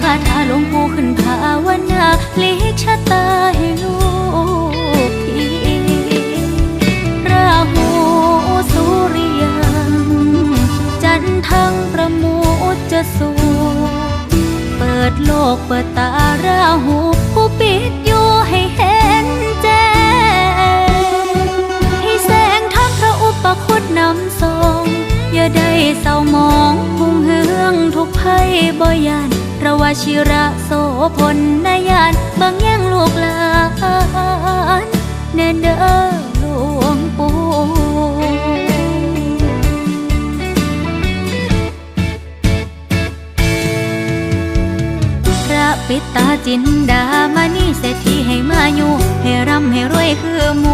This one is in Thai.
คาถาลงมูขึ้นภาวนาพลิกชะตาให้ลูกพีราหูสุริยังจันทังประมูจะสูเปิดโลกเปิดตาราหูผู้ปิดอยู่ให้เห็นแจ้งให้แสงทัพพระอุปคุตนำทรงอย่าได้เศร้ามองหุ่งเฮืองทุกภัยบ่ยาน ระวชิระโสพลนายานบางแย่งลูกหลานเน่เด้อหลวงปู่พระปิตาจินดามณีเศรษฐีให้มาอยู่ ให้ร่ำให้รวยคือมู